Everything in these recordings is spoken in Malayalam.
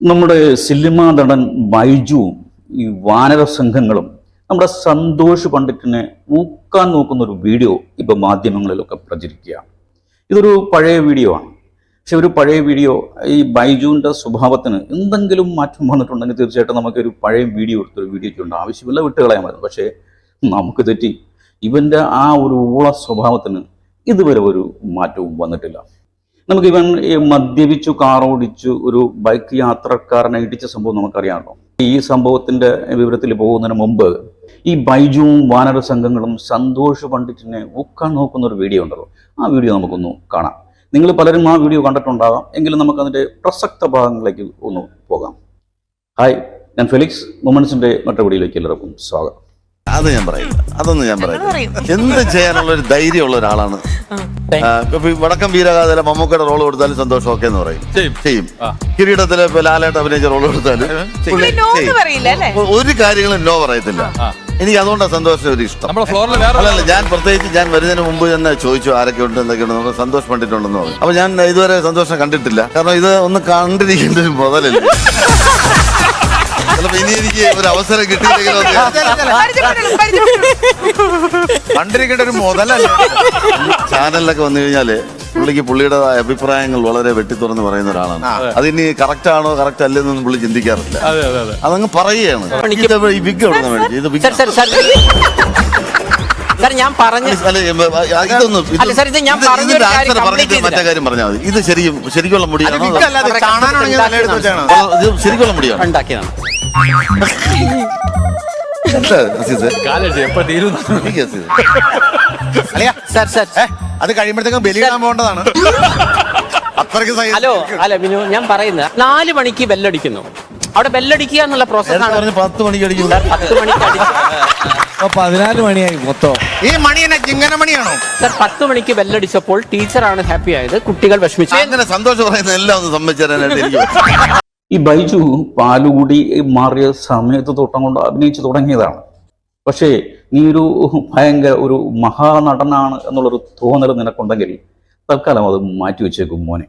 നമ്മുടെ സിനിമാ നടൻ ബൈജുവും ഈ വാനര സംഘങ്ങളും നമ്മുടെ സന്തോഷ് പണ്ഡിറ്റിനെ ഊക്കാൻ നോക്കുന്ന ഒരു വീഡിയോ ഇപ്പൊ മാധ്യമങ്ങളിലൊക്കെ പ്രചരിക്കുകയാണ് ഇതൊരു പഴയ വീഡിയോ ആണ്. പക്ഷെ ഒരു പഴയ വീഡിയോ ഈ ബൈജുവിന്റെ സ്വഭാവത്തിന് എന്തെങ്കിലും മാറ്റം വന്നിട്ടുണ്ടെങ്കിൽ തീർച്ചയായിട്ടും നമുക്ക് ഒരു പഴയ വീഡിയോ എടുത്തൊരു വീഡിയോ ചെയ്യേണ്ട ആവശ്യമില്ല വിട്ടുകളയാമായിരുന്നു. പക്ഷേ നമുക്ക് തെറ്റി. ഇവന്റെ ആ ഒരു ഊള സ്വഭാവത്തിന് ഇതുവരെ ഒരു മാറ്റവും വന്നിട്ടില്ല. നമുക്ക് ഇവൻ ഈ മദ്യപിച്ചു കാർ ഓടിച്ചു ഒരു ബൈക്ക് യാത്രക്കാരനെ ഇടിച്ച സംഭവം നമുക്കറിയാമല്ലോ. ഈ സംഭവത്തിന്റെ വിവരത്തിൽ പോകുന്നതിന് മുമ്പ് ഈ ബൈജുവും വാനര സംഘങ്ങളും സന്തോഷ് പണ്ഡിറ്റിനെ ഒക്കാൻ നോക്കുന്ന ഒരു വീഡിയോ ഉണ്ടല്ലോ. ആ വീഡിയോ നമുക്കൊന്ന് കാണാം. നിങ്ങൾ പലരും ആ വീഡിയോ കണ്ടിട്ടുണ്ടാകാം. എങ്കിലും നമുക്ക് അതിന്റെ പ്രസക്ത ഭാഗങ്ങളിലേക്ക് ഒന്ന് പോകാം. ഹായ് ഞാൻ ഫെലിക്സ് മറ്റൊരു വീഡിയോയിലേക്ക് എല്ലാവർക്കും സ്വാഗതം. അത് ഞാൻ പറയില്ല അതൊന്നും ഞാൻ പറയില്ല. എന്ത് ചെയ്യാനുള്ള ഒരു ധൈര്യമുള്ള ഒരാളാണ് വടക്കം വീരഗാഥയിലെ മമ്മൂക്കയുടെ റോൾ കൊടുത്താലും സന്തോഷം ഒക്കെ എന്ന് പറയും. ചെയ്യും. കിരീടത്തിലെ ലാലേട്ട് അഭിനയിച്ച റോൾ കൊടുത്താലും എന്ന് പറയില്ല അല്ലേ? ഒരു കാര്യങ്ങളും നോ പറയത്തില്ല. എനിക്ക് അതുകൊണ്ടാണ് സന്തോഷം ഒരു ഇഷ്ടം. നമ്മുടെ ഫ്ലോറിൽ വേറെ അല്ലല്ല ഞാൻ പ്രത്യേകിച്ച് ഞാൻ വരുന്നതിന് മുമ്പ് തന്നെ ചോദിച്ചു ആരൊക്കെ ഉണ്ട് എന്തൊക്കെയുണ്ട്. നമ്മൾ സന്തോഷം കണ്ടിട്ടുണ്ടെന്ന് പറഞ്ഞു. അപ്പൊ ഞാൻ ഇതുവരെ സന്തോഷം കണ്ടിട്ടില്ല. കാരണം ഇത് ഒന്ന് കണ്ടിരിക്കേണ്ട ഒരു മുതലല്ലേ. ഇനി എനിക്ക് ഒരു അവസരം. കണ്ടിരിക്കേണ്ട ഒരു മുതലല്ല ചാനലിലൊക്കെ വന്നു കഴിഞ്ഞാൽ പുള്ളിക്ക് പുള്ളിയുടെ അഭിപ്രായങ്ങൾ വളരെ വെട്ടിത്തുറന്ന് പറയുന്ന ഒരാളാണ്. അതിനി കറക്റ്റ് ആണോ കറക്റ്റ് അല്ലെന്നൊന്നും പുള്ളി ചിന്തിക്കാറില്ല. അതെ അതെ അതെ. അതങ്ങ് പറയുകയാണ്. ഇത് ഈ വിഗ് എവിടെ നിന്ന് മേടിച്ചു ഇത് സർ ഞാൻ പറഞ്ഞ അല്ല, എം, ആ, ഇതൊന്നും ഇത് അല്ല, സാർ, ഇത് ഞാൻ പറഞ്ഞു പറഞ്ഞ ഇതിന്റെ ഒരു കാര്യം answer മറ്റേ കാര്യം പറഞ്ഞാൽ മതി. ഇത് ശരിക്കും ശരിക്കുള്ള മുടിയാണ്? ശരിക്കുള്ള മുടിയാണ്? ഉണ്ടാക്കിയതാണ്. കാലടിച്ച് എപ്പോ തീരും? അല്ലയാ സർ സർ അത് കഴിയുമ്പോഴത്തേക്കും ബലിയിടാൻ പോകേണ്ടതാണ്. അത്രയ്ക്ക് ഹലോ അല്ല മിനു ഞാൻ പറയുന്ന നാല് മണിക്ക് ബെല്ലടിക്കുന്നു. അവിടെ ബെല്ലടിക്കുക എന്നുള്ള പ്രോസസ് ആണ്. പറഞ്ഞ് പത്ത് മണിക്ക് അടിക്കും പത്ത് മണിക്ക് അടിക്കും പതിനാല് മണിയായി മൊത്തം. ഈ മണി എന്നെ ചിങ്ങന മണിയാണോ? സർ പത്ത് മണിക്ക് ബെല്ലടിച്ചപ്പോൾ ടീച്ചറാണ് ഹാപ്പി ആയത്. കുട്ടികൾ വിഷമിച്ചു. സന്തോഷം പറയുന്ന എല്ലാം ഒന്ന് സംബന്ധിച്ചു. ഈ ബൈജു പാലുകൂടി മാറിയ സമയത്ത് തൊട്ടം കൊണ്ട് അഭിനയിച്ചു തുടങ്ങിയതാണ്. പക്ഷേ നീ ഒരു ഭയങ്കര ഒരു മഹാനടനാണ് എന്നുള്ളൊരു തോന്നൽ നിനക്കുണ്ടെങ്കിൽ തൽക്കാലം അത് മാറ്റി വെച്ചേക്കും മോനെ.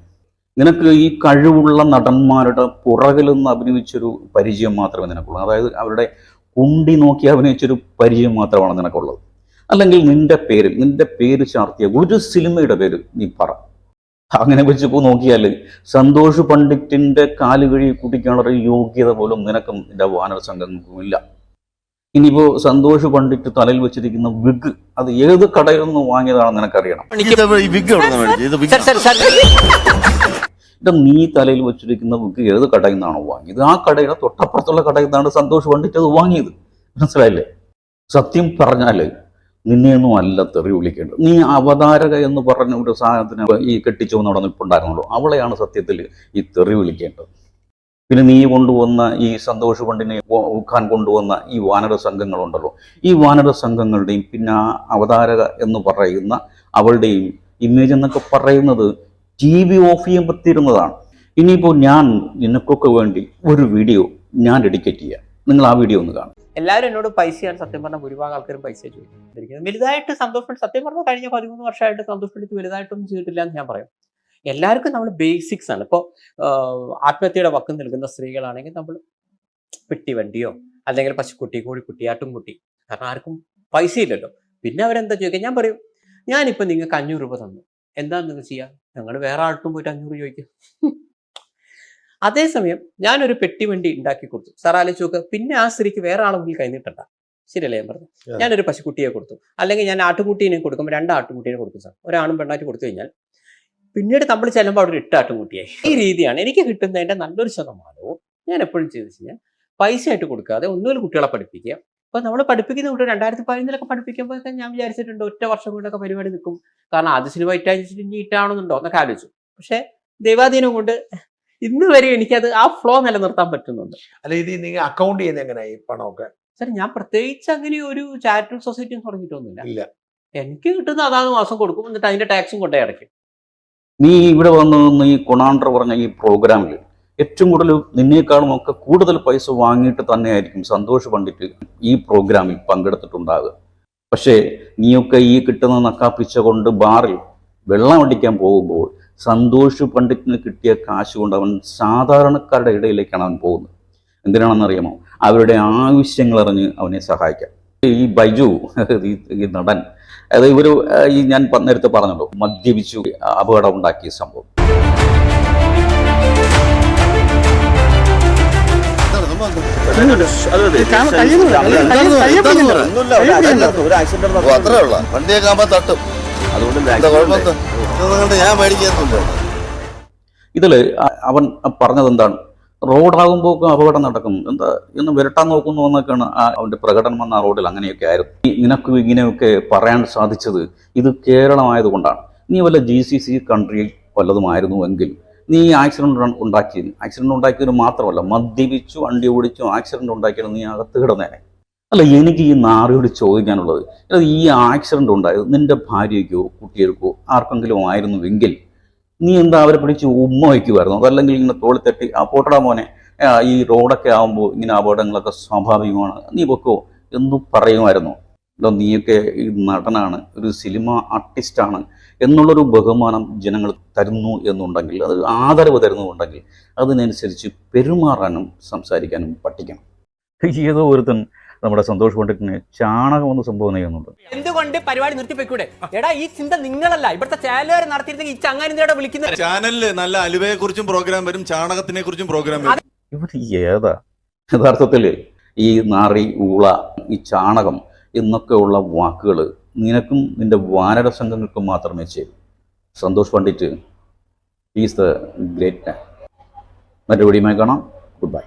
നിനക്ക് ഈ കഴിവുള്ള നടന്മാരുടെ പുറകിൽ നിന്ന് അഭിനയിച്ചൊരു പരിചയം മാത്രമേ നിനക്കുള്ളൂ. അതായത് അവരുടെ കുണ്ടി നോക്കി അഭിനയിച്ചൊരു പരിചയം മാത്രമാണ് നിനക്കുള്ളത്. അല്ലെങ്കിൽ നിന്റെ പേരിൽ നിന്റെ പേര് ചാർത്തിയ ഒരു സിനിമയുടെ പേര് നീ പറ. അങ്ങനെ വെച്ച് പോ നോക്കിയാൽ സന്തോഷ് പണ്ഡിറ്റിന്റെ കാലുകഴി കുടിക്കാനുള്ള ഒരു യോഗ്യത പോലും നിനക്കും എന്റെ വാനർ സംഘങ്ങൾക്കും ഇല്ല ഇനിയിപ്പോ സന്തോഷ് പണ്ഡിറ്റ് തലയിൽ വെച്ചിരിക്കുന്ന വിഗ് അത് ഏത് കടയിൽ നിന്ന് വാങ്ങിയതാണെന്ന് നിനക്കറിയണം? എന്റെ നീ തലയിൽ വെച്ചിരിക്കുന്ന വിഗ് ഏത് കടയിൽ നിന്നാണോ വാങ്ങിയത്? ആ കടയുടെ തൊട്ടപ്പുറത്തുള്ള കടയിൽ നിന്നാണ് സന്തോഷ് പണ്ഡിറ്റ് അത് വാങ്ങിയത്. മനസ്സിലായില്ലേ? സത്യം പറഞ്ഞാൽ നിന്നെയൊന്നും അല്ല തെറി വിളിക്കേണ്ടത്. നീ അവതാരക എന്ന് പറഞ്ഞ ഒരു സാധനത്തിന് ഈ കെട്ടിച്ചോന്ന് അവിടെ നിൽപ്പുണ്ടായിരുന്നല്ലോ അവളെയാണ് സത്യത്തിൽ ഈ തെറി വിളിക്കേണ്ടത്. പിന്നെ നീ കൊണ്ടുവന്ന ഈ സന്തോഷ് പണ്ടിനെ ഖാൻ കൊണ്ടുവന്ന ഈ വാനര സംഘങ്ങളുണ്ടല്ലോ. ഈ വാനര സംഘങ്ങളുടെയും പിന്നെ ആ അവതാരക എന്ന് പറയുന്ന അവളുടെയും ഇമേജ് എന്നൊക്കെ പറയുന്നത് ടി വി ഓഫ് ചെയ്യാൻ പറ്റിയിരുന്നതാണ് ഇനിയിപ്പോൾ ഞാൻ നിനക്കൊക്കെ വേണ്ടി ഒരു വീഡിയോ ഞാൻ ഡെഡിക്കേറ്റ് ചെയ്യാം. നിങ്ങൾ ആ വീഡിയോ ഒന്ന് കാണും. എല്ലാവരും എന്നോട് പൈസയാണ് സത്യം പറഞ്ഞാൽ ഭൂരിഭാഗം ആൾക്കാരും പൈസ ചോദിക്കുന്നത് വലുതായിട്ട് സന്തോഷ് സത്യം പറഞ്ഞാൽ കഴിഞ്ഞ പതിമൂന്ന് വർഷമായിട്ട് സന്തോഷ് വലുതായിട്ടൊന്നും ചെയ്തിട്ടില്ല എന്ന് ഞാൻ പറയും. എല്ലാവർക്കും നമ്മൾ ബേസിക്സ് ആണ്. ഇപ്പോൾ ആത്മഹത്യയുടെ വക്കം നിൽക്കുന്ന സ്ത്രീകളാണെങ്കിൽ നമ്മൾ പെട്ടി വണ്ടിയോ അല്ലെങ്കിൽ പശുക്കുട്ടി കോഴിക്കുട്ടി ആട്ടുംകുട്ടി കാരണം ആർക്കും പൈസ ഇല്ലല്ലോ. പിന്നെ അവരെന്താ ചോദിക്കുക? ഞാൻ പറയും ഞാനിപ്പോൾ നിങ്ങൾക്ക് അഞ്ഞൂറ് രൂപ തന്നു. എന്താ നിങ്ങൾ ചെയ്യുക ഞങ്ങൾ വേറെ ആൾക്കും പോയിട്ട് അഞ്ഞൂറ് ചോദിക്കും. അതേസമയം ഞാനൊരു പെട്ടി വണ്ടി ഉണ്ടാക്കി കൊടുത്തു. സാർ ആലോചിച്ച് നോക്കുക പിന്നെ ആ സ്ത്രീക്ക് വേറെ ആളെ മുന്നിൽ കൈനീട്ടണ്ട. ശരിയല്ലേ ഞാൻ പറഞ്ഞു ഞാനൊരു പശുക്കുട്ടിയെ കൊടുത്തു. അല്ലെങ്കിൽ ഞാൻ ആട്ടുകുട്ടീനെ കൊടുക്കുമ്പോൾ രണ്ട് ആട്ടുകുട്ടീനെ കൊടുക്കും സാർ. ഒരാണും പെണ്ണായിട്ട് കൊടുത്തു കഴിഞ്ഞാൽ പിന്നീട് നമ്മൾ ചെല്ലുമ്പോൾ അവിടെ ഒരു എട്ട് ആട്ടുകുട്ടിയായി. ഈ രീതിയാണ് എനിക്ക് കിട്ടുന്നതിന്റെ നല്ലൊരു ശതമാനവും ഞാൻ എപ്പോഴും ചെയ്തു കഴിഞ്ഞാൽ പൈസ ആയിട്ട് കൊടുക്കാതെ ഒന്നുമില്ല കുട്ടികളെ പഠിപ്പിക്കുക. അപ്പോൾ നമ്മൾ പഠിപ്പിക്കുന്ന കുട്ടികൾ രണ്ടായിരത്തി പതിനൊന്നിലൊക്കെ പഠിപ്പിക്കുമ്പോൾ ഞാൻ വിചാരിച്ചിട്ടുണ്ട് ഒറ്റ വർഷം കൊണ്ടൊക്കെ പരിപാടി നിൽക്കും. കാരണം ആദ്യ സിനിമ ഇറ്റാച്ചിട്ട് ഇനി ഇട്ടാണെന്നുണ്ടോ എന്നൊക്കെ ആലോചിച്ചു. പക്ഷെ ദൈവാധീനം കൊണ്ട് ഇന്ന് വരെ എനിക്കത് ആ ഫ്ലോ നിലനിർത്താൻ പറ്റുന്നുണ്ട്. അല്ല ഇത് നിങ്ങൾ അക്കൗണ്ട് ചെയ്യുന്ന എങ്ങനെയാ ഈ പണമൊക്കെ? സാർ ഞാൻ പ്രത്യേകിച്ച് അങ്ങനെ ഒരു ചാരിറ്റബിൾ സൊസൈറ്റിയും തുടങ്ങിയിട്ടൊന്നുമില്ല. ഇല്ല. എനിക്ക് കിട്ടുന്ന അതാത് മാസം കൊടുക്കും എന്നിട്ട് അതിന്റെ ടാക്സും കൊണ്ടേ അടയ്ക്കും. നീ ഇവിടെ വന്ന് ഈ കൊണാണ്ടർ പറഞ്ഞ ഈ പ്രോഗ്രാമിൽ ഏറ്റവും കൂടുതൽ നിന്നേക്കാളും ഒക്കെ കൂടുതൽ പൈസ വാങ്ങിയിട്ട് തന്നെയായിരിക്കും സന്തോഷ് പണ്ഡിറ്റ് ഈ പ്രോഗ്രാമിൽ പങ്കെടുത്തിട്ടുണ്ടാകുക പക്ഷേ നീയൊക്കെ ഈ കിട്ടുന്ന നക്കാപ്പിച്ച കൊണ്ട് ബാറിൽ വെള്ളം അടിക്കാൻ പോകുമ്പോൾ സന്തോഷ് പണ്ഡിറ്റിന് കിട്ടിയ കാശ് കൊണ്ട് അവൻ സാധാരണക്കാരുടെ ഇടയിലേക്കാണ് അവൻ പോകുന്നത്. എന്തിനാണെന്നറിയാമോ? അവരുടെ ആവശ്യങ്ങൾ അറിഞ്ഞ് അവനെ സഹായിക്കാം. ഈ ബൈജു ഈ നടൻ അതായത് ഇവർ ഈ ഞാൻ നേരത്തെ പറഞ്ഞല്ലോ മദ്യപിച്ചു അപകടം ഉണ്ടാക്കിയ സംഭവം ഓ, ഇതൊന്നും ഞാൻ ഇതിൽ അവൻ പറഞ്ഞത് എന്താണ് റോഡാകുമ്പോൾ അപകടം നടക്കും. എന്താ ഇന്ന് വിരട്ടാൻ നോക്കുന്നു എന്നൊക്കെയാണ് ആ അവന്റെ പ്രകടനം എന്ന റോഡിൽ അങ്ങനെയൊക്കെ ആയിരുന്നു. നിനക്ക് ഇങ്ങനെയൊക്കെ പറയാൻ സാധിച്ചത് ഇത് കേരളമായതുകൊണ്ടാണ്. നീ വല്ല ജി സി സി കൺട്രി വല്ലതുമായിരുന്നു എങ്കിൽ നീ ആക്സിഡന്റ് ഉണ്ടാക്കിയത്. ആക്സിഡന്റ് ഉണ്ടാക്കിയത് മാത്രമല്ല മദ്യപിച്ചു വണ്ടി ഓടിച്ചു ആക്സിഡന്റ് ഉണ്ടാക്കിയത് നീ അകത്ത് കിടന്നേനെ. അല്ല എനിക്ക് ഈ നാറിയോട് ചോദിക്കാനുള്ളത് ഈ ആക്സിഡന്റ് ഉണ്ടായത് നിന്റെ ഭാര്യയ്ക്കോ കുട്ടികൾക്കോ ആർക്കെങ്കിലും ആയിരുന്നുവെങ്കിൽ നീ എന്താ അവരെ പിടിച്ച് ഉമ്മ വയ്ക്കുമായിരുന്നു? അതല്ലെങ്കിൽ ഇങ്ങനെ തോളി തട്ടി ആ പോട്ടടാ മോനെ ഈ റോഡൊക്കെ ആകുമ്പോൾ ഇങ്ങനെ അപകടങ്ങളൊക്കെ സ്വാഭാവികമാണ് നീ പൊക്കോ എന്ന് പറയുമായിരുന്നു. അല്ലോ നീയൊക്കെ ഈ നടനാണ് ഒരു സിനിമ ആർട്ടിസ്റ്റാണ് എന്നുള്ളൊരു ബഹുമാനം ജനങ്ങൾ തരുന്നു എന്നുണ്ടെങ്കിൽ അത് ആദരവ് തരുന്നുണ്ടെങ്കിൽ അതിനനുസരിച്ച് പെരുമാറാനും സംസാരിക്കാനും പഠിക്കണം. ഏതോ ഒരുത്തൻ നമ്മുടെ സന്തോഷ് പണ്ഡിറ്റിന് ചാണകം എന്ന് സംഭവം ചെയ്യുന്നുണ്ട് എന്തുകൊണ്ട് പരിപാടി നിർത്തിപ്പോയിക്കൂടെ? എടാ ഈ ചിന്ത നിങ്ങളല്ല. ഇവിടുത്തെ ചാനലുകാർ നടത്തിയിരുന്നെങ്കിൽ ഈ ചങ്ങാനിന്തിയുടെ വിളിക്കുന്ന ചാനലിൽ നല്ല അലുവയെ കുറിച്ചും പ്രോഗ്രാം വരും ചാണകത്തിനെ കുറിച്ചും പ്രോഗ്രാം വരും ഇവർ ഏതാ? യഥാർത്ഥത്തിൽ ഈ നാറി ഊള ഈ ചാണകം എന്നൊക്കെയുള്ള വാക്കുകൾ നിനക്കും നിന്റെ വാനര സംഘങ്ങൾക്കും മാത്രമേ ചെയ്യൂ. Santhosh Pandit is the great man മറ്റു വീഡിയോമായി കാണാം. Good bye